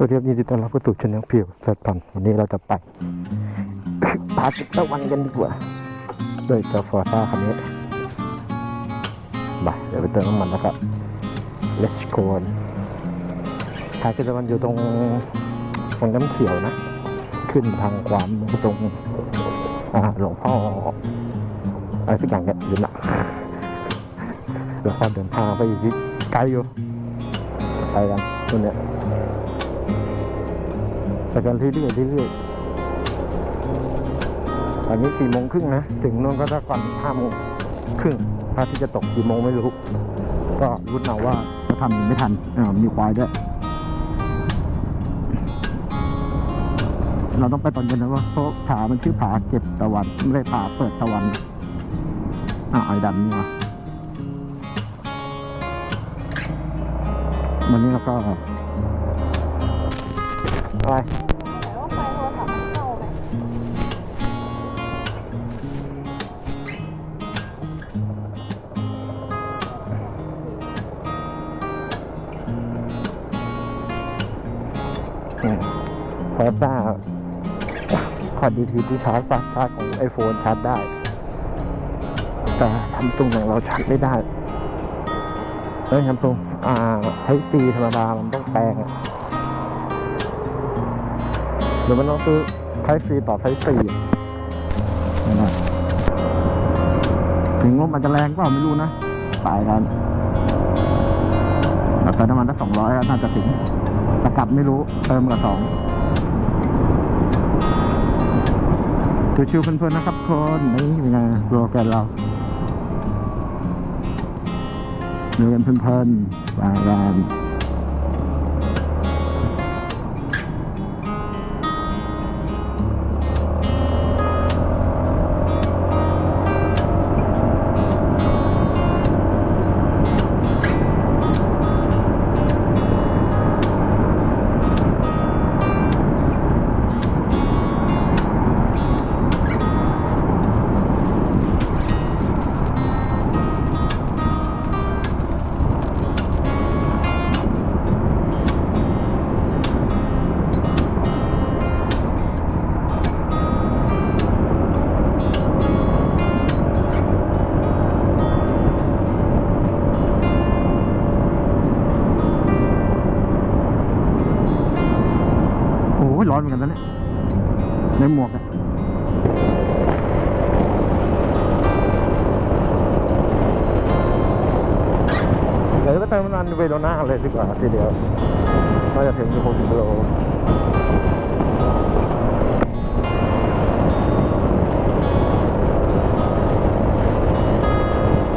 สวัสดีครับยินดีต้อนรับเข้าสู่ช anel ผิวสัตว์พันธ์วันนี้เราจะไปปาจิตตะวันกันดีกว่าด้วยเจ้าฟอร์ซ่าคันนี้ไปเดี๋ยวไปเติมน้ำมันแล้วก็ let's go ทางจิตตะวันอยู่ตรงตรงน้ำเขียวนะ ขึ้นทางขวามตรงหลวงพ่ออะไรสักอย่างเนี่ยลืมละแล้วก็เดินทางไปอีกไกลอยู่ไปกันตัวเนี้ย ไปกันเรื่อยๆเรื่อยๆตอนนี้สี่โมงครึ่งนะ ถึงนู่นก็จะก่อนห้าโมงครึ่งพระอาที่จะตกกี่โมงไม่รู้ ก็รุดเอาว่าจะทันหรือไม่ทันมีควายด้วย เราต้องไปตอนเย็นนะว่าเพราะผามันชื่อผาเก็บตะวัน ไม่ได้ผาเปิดตะวันอ่าไอ้ดันนี่วะวันนี้เราก็อะไร ฟาซ่าขอดีทีที่ชาร์จฟาซ่าของไอโฟนชาร์จได้ แต่ทำซุงของเราชาร์จไม่ได้เอ้ยทำซุงอ่าใช้ซีธรรมดา มันต้องแปลงหรือมันต้องซื้อใช้ซีต่อใช้ซีนั่นแหละถึงงบมันจะแรงก็ไม่รู้นะ ตายกันแต่น้ำมันถ้าสองร้อยน่าจะถึง กลับไม่รู้เติมกับสองชิวๆเพลินๆนะครับคนนี่เป็นไงโซแกนเราเดินกันเพลินๆบางกัน อนเหมือนกันนะเนี่ยในหมวกอะเดี๋ยวไปเติมน้ำมันเวโรน่าเลยดีกว่าทีเดียวก็จะถึงอยู่หกกิโล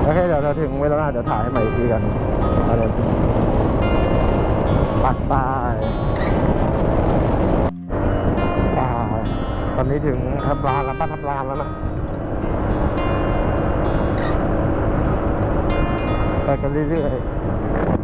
โอเคเดี๋ยวเราถึงเวโรน่าเดี๋ยวถ่ายให้ใหม่อีกทีกันอาเลยปัดตา อนนี้ถึงทับลานแล้วป้าทับลานแล้วนะไปกันเรื่อยๆ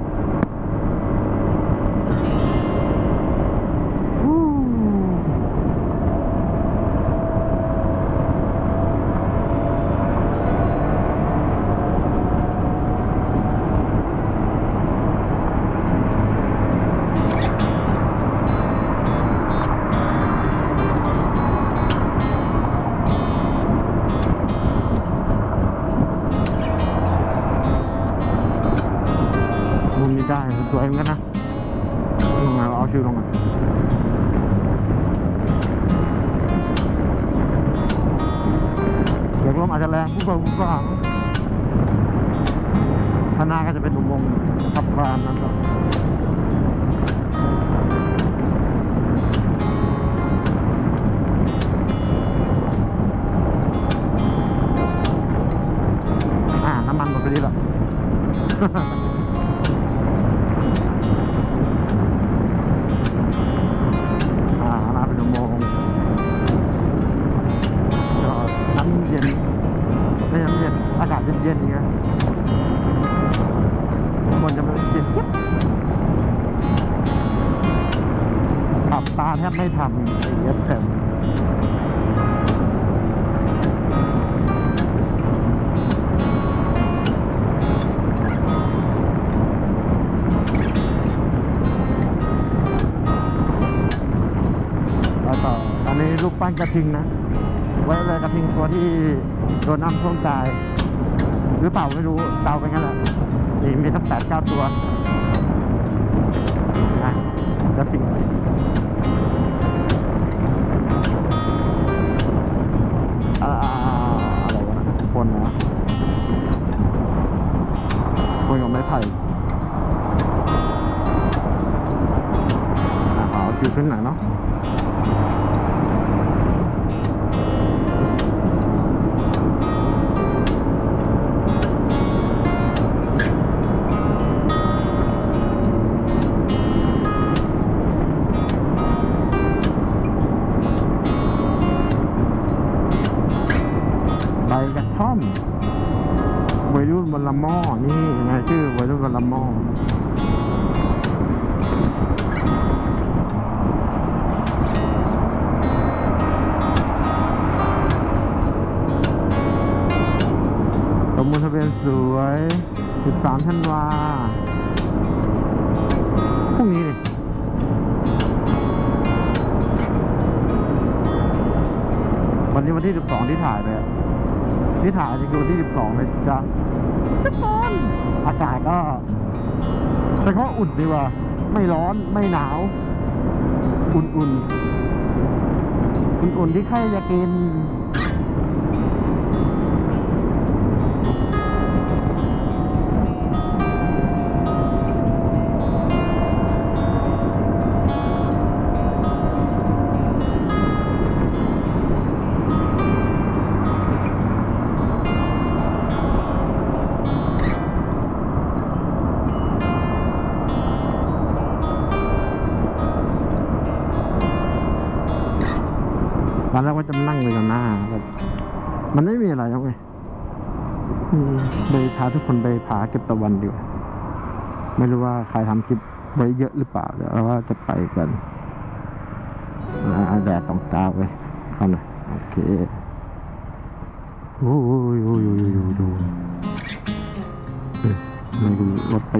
มาเป็นโมงก็น้ำเย็นไม่น้ำเย็น อากาศเย็นๆอย่างเงี้ยมันจะเป็นเย็นจิ๊บขับตาแทบไม่ทำไอ้เย็บแผ่น กระทิงนะ ไว้เลยกระทิงตัวที่โดนน้ำท่วมตาย หรือเปล่าไม่รู้เดาไปงั้นแหละนี่มีทั้งแปดเก้าตัวนะกระทิงอะไรวะคนนะคนกับไม้ไผ่อะเอาคิวขึ้นหน่อยเนาะ วันนี้วันที่ 12 ที่ถ่ายไปอะที่ถ่ายนี่คือวันที่ 12เลยจ้ะทุกคนอากาศก็ใช้คำว่าอุ่นดีกว่า ไม่ร้อนไม่หนาว อุ่นๆ อุ่นๆที่ใครจะกิน มันไม่มีอะไรแล้วไงอืมเลยพาทุกคนไปผาเก็บตะวันดีกว่าไม่รู้ว่าใครทำคลิปไว้เยอะหรือเปล่าเดี๋ยวเราว่าจะไปกันแดดต้องตาไปเข้าหน่อยโอเคโอ้ยโอ้ยโอ้ยโอ้ยโอ้ยดูเอ้ยมันดูรถไป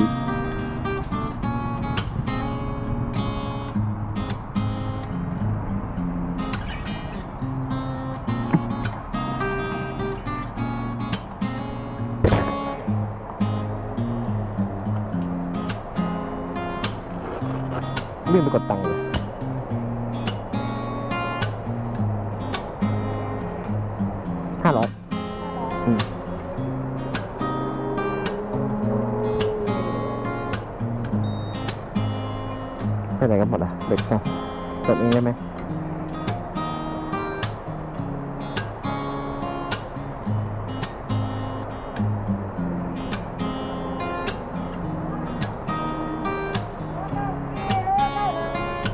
กันหมดอะเด็กเนาะเปิดเองได้ไหม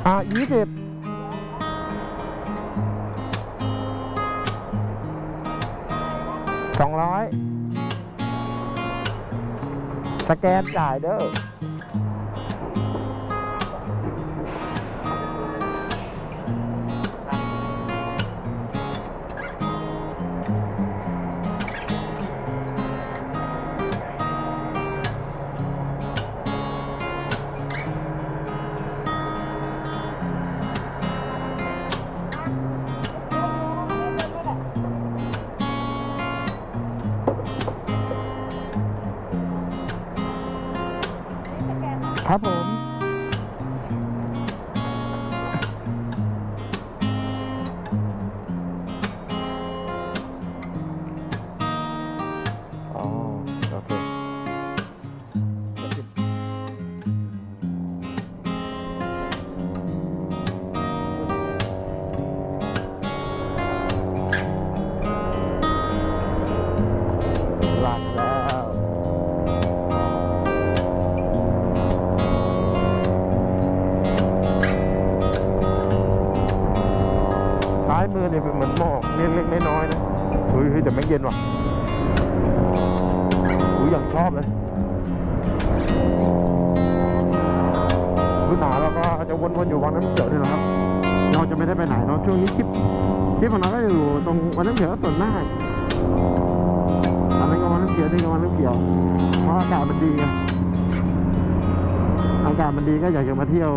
อะยี่สิบสองร้อยสแกนจ่ายเด้อ ครับผม ไม่ได้ไปไหนเนาะช่วงนี้คลิปคลิปของเราก็อยู่ตรงวังน้ำเขียวส่วนมากทำให้กับวังน้ำเขียวที่กับวังน้ำเขียวเพราะอากาศมันดีไงอากาศมันดีก็อยากจะมาเที่ยว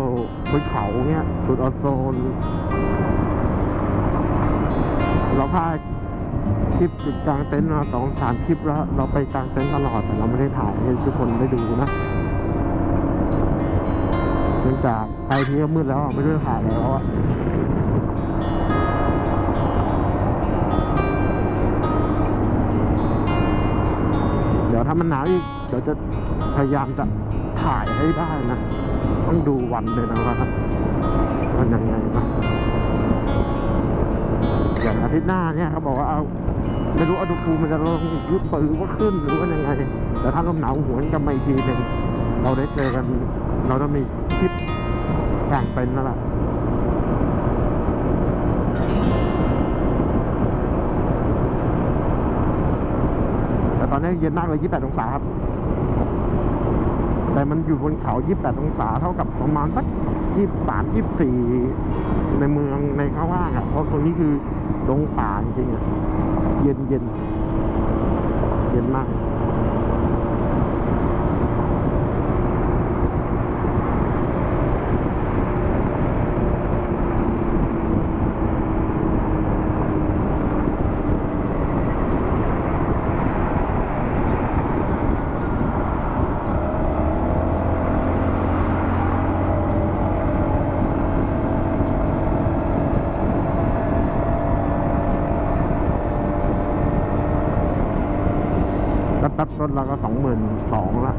บนเขาเนี้ยสุดออโซนเราพาคลิปจุดกลางเต็นท์มาสองสามคลิปแล้ว เราไปกลางเต็นท์ตลอดแต่เราไม่ได้ถ่ายให้ทุกคนได้ดูนะเนื่องจากไปทีก็มืดแล้วไม่ได้ถ่ายแล้วอะ มันหนาวอีก เดี๋ยวจะพยายามจะถ่ายให้ได้นะ ต้องดูวันเลยนะครับมันยังไงนะอย่างอาทิตย์หน้าเนี่ยเขาบอกว่าเอาไม่รู้อุณหภูมิมันจะลงอีกหรือเปล่าหรือว่าขึ้นหรือว่ายังไง แต่ถ้าลมหนาวหวนกันมาอีกทีหนึ่งเราได้เจอกัน เราต้องมีคลิปกลางเป็นนั่นแหละ ต่ตอนนี้เย็นมากเลย28องศาครับ แต่มันอยู่บนเขา 28 องศาเท่ากับประมาณสัก23 24 ในเมืองในข้างล่างอะเพราะตรงนี้คือดงป่าจริงๆอะเย็นเย็นเย็นมาก รถเราก็สองหมื่นสองละ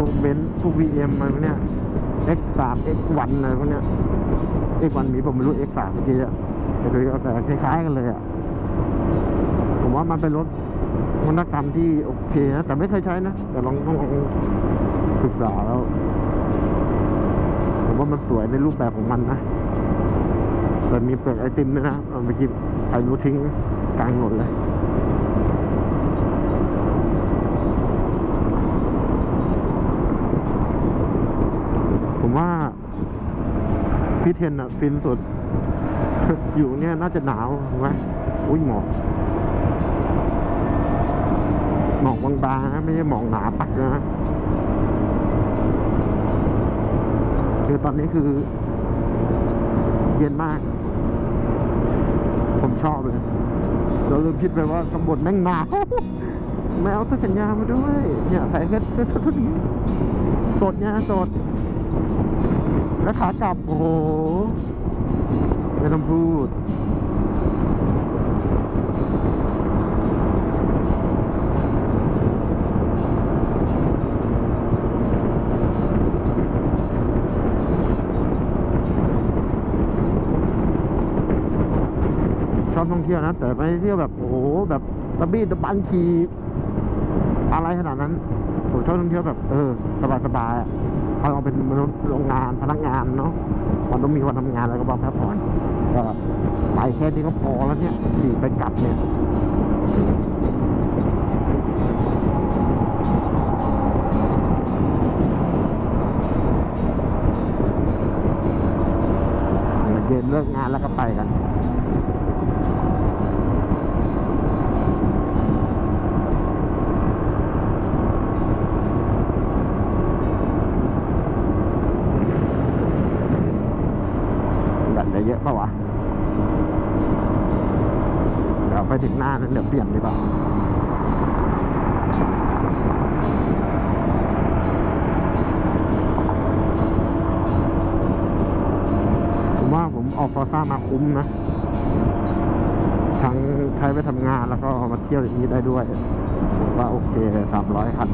วกเบนซ์พวกวีเอ็มอะไรพวกเนี้ย X3 X1 อะไรพวกเนี้ย X1 มีผมไม่รู้ X3 เมื่อกี้อะแต่คือเอาแต่คล้ายๆกันเลยอะผมว่ามันเป็นรถนวัตกรรมที่โอเคนะแต่ไม่เคยใช้นะ แต่ลองต้องลองศึกษาแล้ว ผมว่ามันสวยในรูปแบบของมันนะ แต่มีเปลือกไอติมด้วยนะเอาไปกินใครรู้ทิ้งกลางถนนเลย พี่เทนอะฟินสุด อยู่เนี่ยน่าจะหนาวถูกไหมอุ้ยหมอกหมอกบางๆนะไม่ใช่หมอกหนาปักนะคือตอนนี้คือ เย็นมาก ผมชอบเลย เราลืมคิดไปว่าข้างบนแม่งหนาวไม่เอาเสื้อแขนยาวมาด้วย เนี่ยใส่แค่แค่เท่านี้สดเนี่ยสด แล้วขากลับโอ้โหไม่ต้องพูดชอบท่องเที่ยวนะ แต่ไม่เที่ยวแบบโอ้โหแบบตะบี้ตะบันขี่อะไรขนาดนั้นผมชอบท่องเที่ยวแบบเออ สบายๆอะ เพราะเราเป็นมนุษย์โรงงานพนักงานเนาะมันต้องมีวันทำงานแล้วก็บอกพักผ่อนก็ไปแค่นี้ก็พอแล้วเนี่ยขี่ไปกลับเนี่ยเย็นเลิกงานแล้วก็ไปกันาเดี๋ยวเปลี่ยนดีกว่าผมว่าผมออกฟอร์ซ่ามาคุ้มนะ ทั้งใช้ไปทำงานแล้วก็มาเที่ยวอย่างนี้ได้ด้วยผมว่าโอเคสามร้อยคัน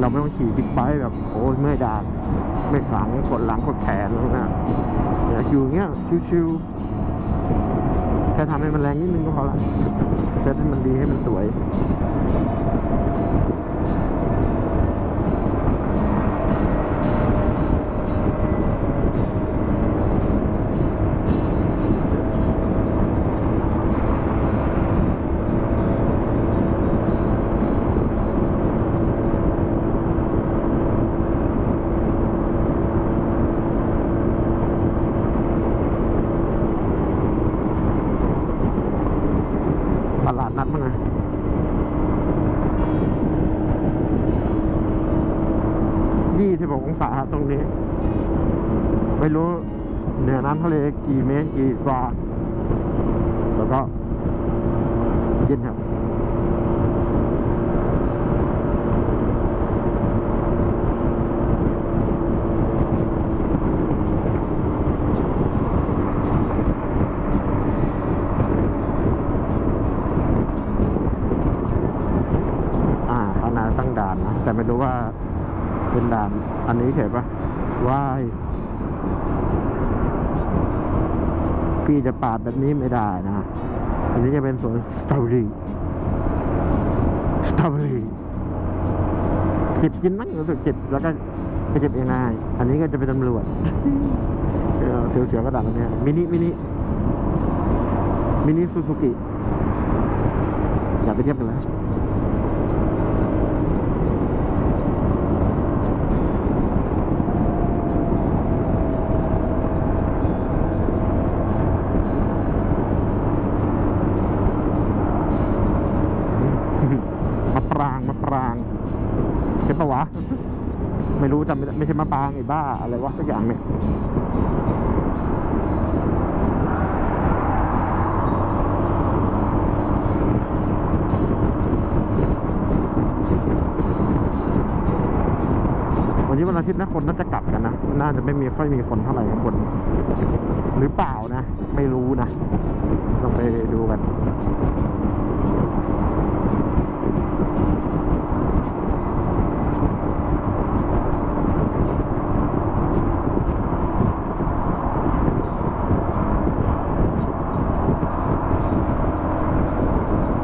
เราไม่ต้องขี่บิ๊กไบค์แบบโอ้ยเมื่อยดากไม่ขลังกดหลังกดแขนแล้วนะอยากอยู่เงี้ยชิวๆ ทำให้มันแรงนิดนึงก็พอละเซตให้มันดีให้มันสวย กี่เมตรกี่กว่าแล้วก็เย็นครับอ่าเขานาตั้งด่านนะแต่ไม่รู้ว่าเป็นด่านอันนี้เห็นปะว่าย พี่จะปาดแบบนี้ไม่ได้นะ อันนี้จะเป็นสวนสตรอเบอรี่สตรอเบอรี่จิบกินมั้งรู้สึกจิบแล้วก็ไปเก็บเองได้อันนี้ก็จะเป็นตำรวจเออเสียวๆก็ดังอันเนี่ยมินิมินิมินิซูซูกิอยากไปเทียบกันไหมมะ ปรางมะปรางใช่ปะวะ ไม่รู้จำไม่ได้ไม่ใช่มะปรางไอ้บ้าอะไรวะสักอย่างเนี่ยวันนี้วันอาทิตย์นะคนน่าจะกลับกันนะ น่าจะไม่มีค่อยมีคนเท่าไหร่ข้างบนหรือเปล่านะ ไม่รู้นะ ต้องไปดูกัน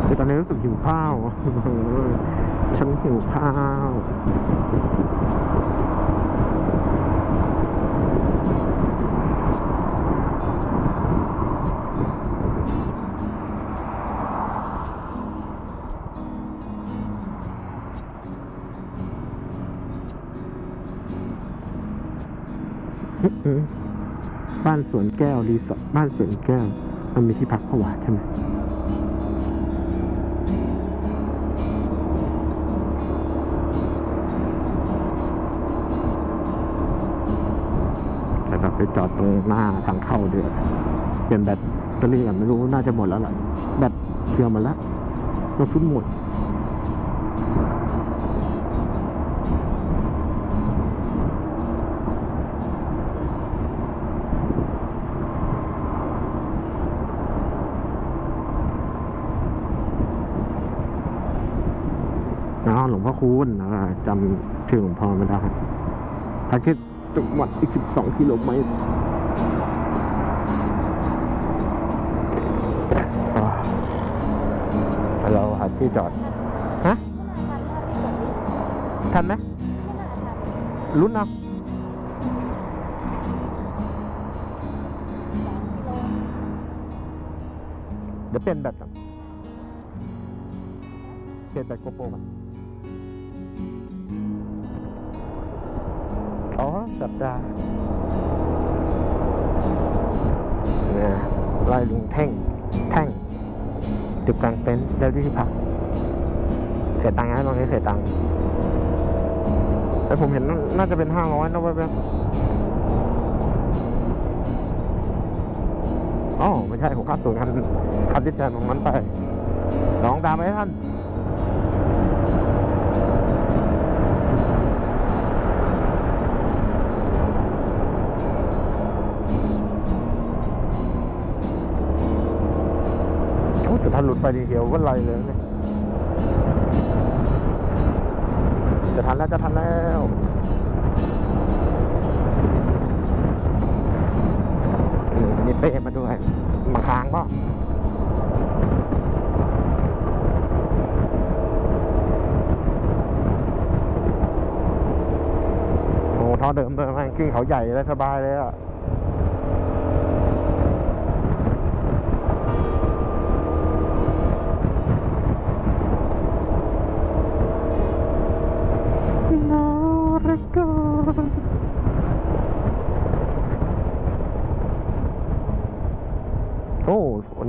ต่ตอนนี้รู้สึกหิวข้าว ฉันหิวข้าว บ้านสวนแก้วรีสอร์ทบ้านสวนแก้ว มันมีที่พักผวาใช่ไหมแต่เราไปจอดตรงหน้าทางเข้าเดือดเปลี่ยนแบตเตอรี่ก่อนไม่รู้น่าจะหมดแล้วล่ะ แบตเสื่อมมดแล้วเรถชุดหมด คูณจำชื่อหลวงพ่อไม่ได้ทาเกตจังหวัดอีก 12 กิโลเมตรเราหาที่จอด ฮะ ทันไหมลุ้นเอาเดี๋ยวเปลี่ยนแบตก่อนเปลี่ยนแบตโกโปรก่อน สัปดาห์เนี่ยไล่ลุงแท่ง แท่ง จุดกลางเต็นท์ได้ที่พัก เสียตังค์นะตรงนี้เสียตังค์แต่ผมเห็นน่าจะเป็นห้าร้อยนะเว้ยแบบอ๋อไม่ใช่ผมคาดสูงคันคันที่แทนของมันไป น้องตามไหมท่าน ถ้าหลุดไปดีเดียวก็ไรเลยเนี่ยแต่ทันแล้วจะทันแล้วอืมมีเป้มาด้วยมาค้างก็โอ้ท่อเดิมเลยแม่งขึ้นเขาใหญ่เลยสบายเลยอะ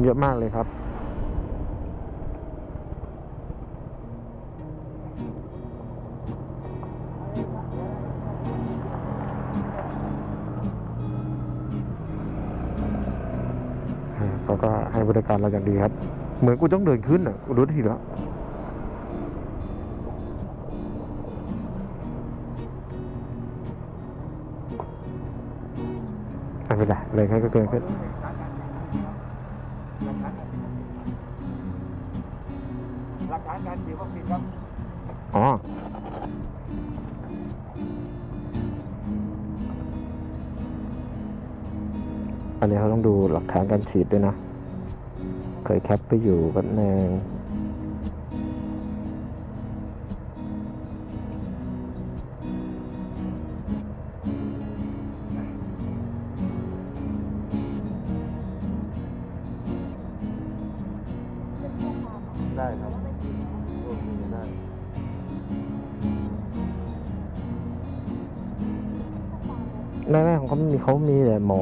เยอะมากเลยครับ เขาก็ให้บริการเราอย่างดีครับ เหมือนกูต้องเดินขึ้นอะกูรู้ทีแล้วไม่เป็นไรเลยแค่ก็เกินขึ้น ลักฐานการฉีดวัครับอ๋อ อันนี้เขาต้องดูหลักฐานการฉีดด้วยนะ เคยแคปไปอยู่กันหนึ่ง เขาไม่มีเขามีแต่หมอ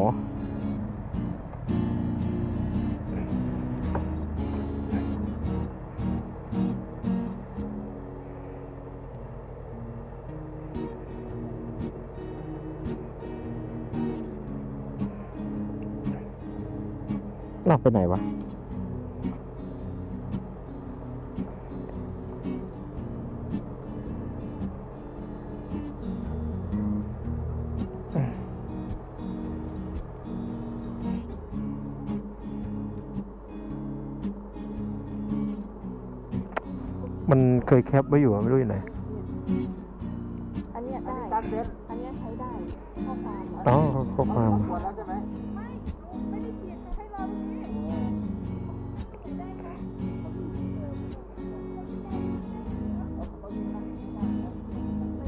นอกไปไหนวะ มันเคยแคปไว้อยู่อะไม่รู้อยู่ไหน อันเนี้ยได้ ตั้งเซ็ตอันเนี้ยใช้ได้ข้อความอะอ๋อข้อความ ขวดแล้วใช่ไหมไม่ไม่ได้เขียนให้เราตรงนี้ได้ไหมไม่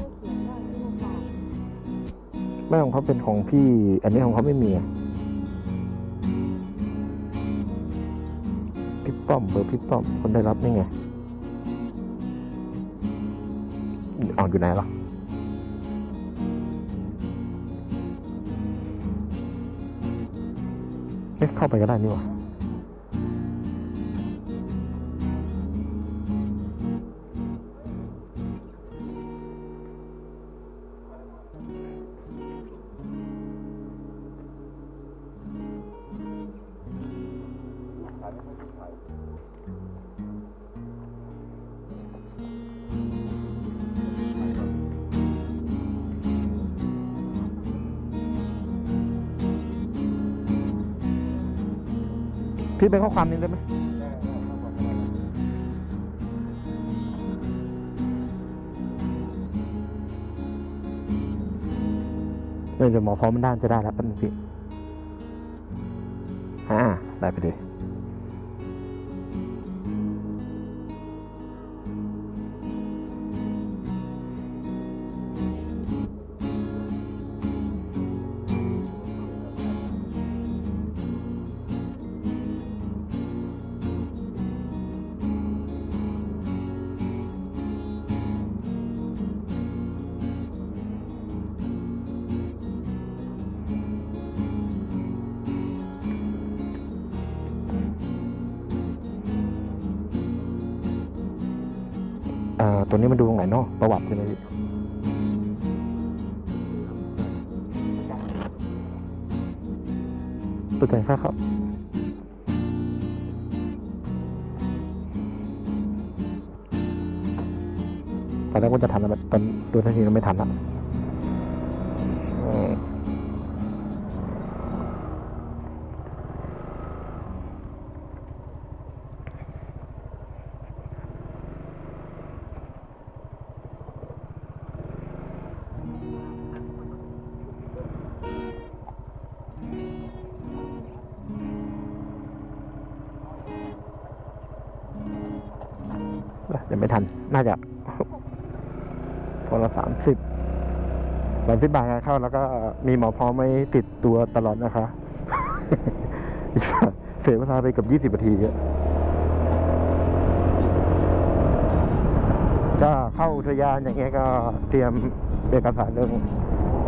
ได้เขียนว่าที่โรงพยาบาลแม่ของเขาเป็นของพี่ อันนี้ของเขาไม่มีอะพี่ป้อมเบอร์พี่ป้อมคนได้รับนี่ไง อยู่ไหนล่ะเอ๊ะเข้าไปก็ได้นี่หว่า พี่เป็นข้อความนี้ได้ไหมเดี๋ยวหมอพร้อมมันด้านจะได้แล้วแป๊บนึงพี่อ่าได้ไปดี ตัวนี้มาดูตรงไหนเนาะประวัติใช่ไหมพี่ตัวแทนค่าครับ ตอนแรกว่าจะทันแล้วแต่ตอนดูทันทีก็ไม่ทันละ ยังไม่ทัน น่าจะคนละสามสิบสามสิบบาทเข้า แล้วก็มีหมอพร้อมไม่ติดตัวตลอดนะคะอีกฝ่าเสียเวลาไปกับยี่สิบนาทีก็เข้าอุทยานอย่างเงี้ยก็เตรียมเอกสารเรื่อง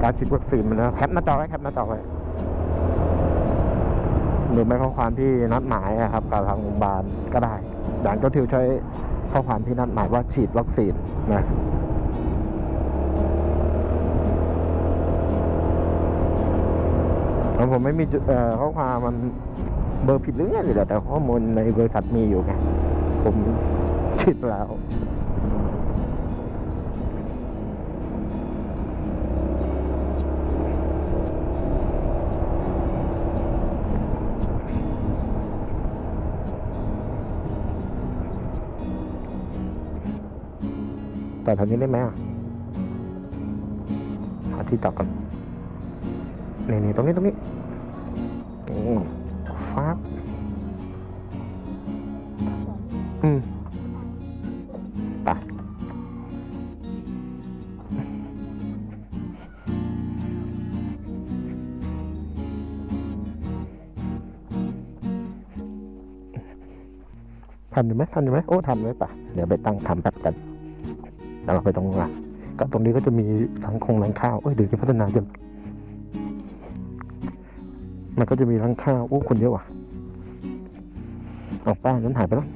การฉีดวัคซีนมานะแคปหน้าจอไว้แคปหน้าจอไว้หรือไม่ข้อความที่นัดหมายอะครับกับทางโรงพยาบาลก็ได้อย่างก็ทิวใช้ ข้อความที่นัดหมายว่าฉีดวัคซีนนะแต่ผมไม่มีเอ่อข้อความมันเบอร์ผิดหรือไงเละแต่ข้อมูลในบริษัทมีอยู่ไงผมฉีดแล้ว ต่อแถวนี้ได้ไหมอะหาที่จอก่อนนี่นี่ตรงนี้ตรงนี้อืมฟ้าอืมไปทันอยู่ไหมทันอยู่ไหมโอ้ทันไหมป่ะเดี๋ยวไปตั้งทำแป๊บกัน แล้วเราไปตรงหลังก็ตรงนี้ก็จะมีร้านคงร้านข้าวเอ้ยเดี๋ยวจะพัฒนาจนมันก็จะมีร้านข้าวโอ้คนเยอะว่ะเอาป้านั้นหายไปแล้ว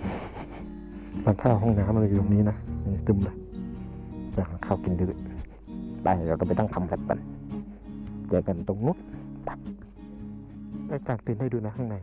ร้านข้าวห้องน้ำอะไรอยู่ตรงนี้นะนี่ตึมเลยจะหาข้าวกินดื้อไปเราก็ไปตั้งทำกันกันเจอกันตรงนู้นไปกางเต็นให้ดูนะข้างใน